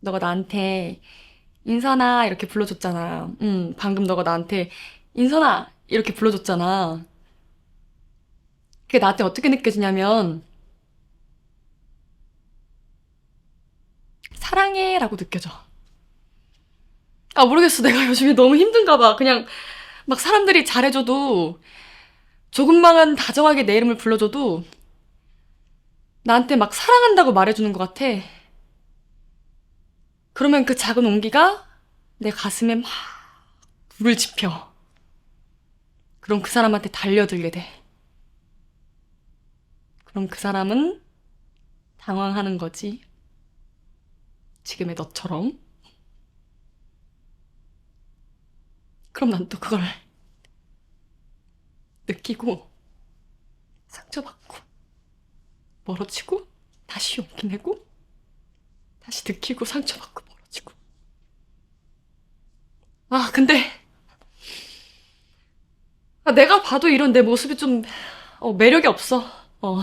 너가 나한테 인선아 이렇게 불러줬잖아. 응, 방금 너가 나한테 인선아 이렇게 불러줬잖아. 그게 나한테 어떻게 느껴지냐면 사랑해라고 느껴져. 아 모르겠어. 내가 요즘에 너무 힘든가 봐. 그냥 막 사람들이 잘해줘도 조금만은 다정하게 내 이름을 불러줘도 나한테 막 사랑한다고 말해주는 것 같아. 그러면 그 작은 온기가 내 가슴에 막 불을 지펴. 그럼 그 사람한테 달려들게 돼. 그럼 그 사람은 당황하는 거지. 지금의 너처럼. 그럼 난 또 그걸 느끼고 상처받고 멀어지고 다시 용기 내고 다시 느끼고 상처받고 아 근데 아, 내가 봐도 이런 내 모습이 좀 어, 매력이 없어. 어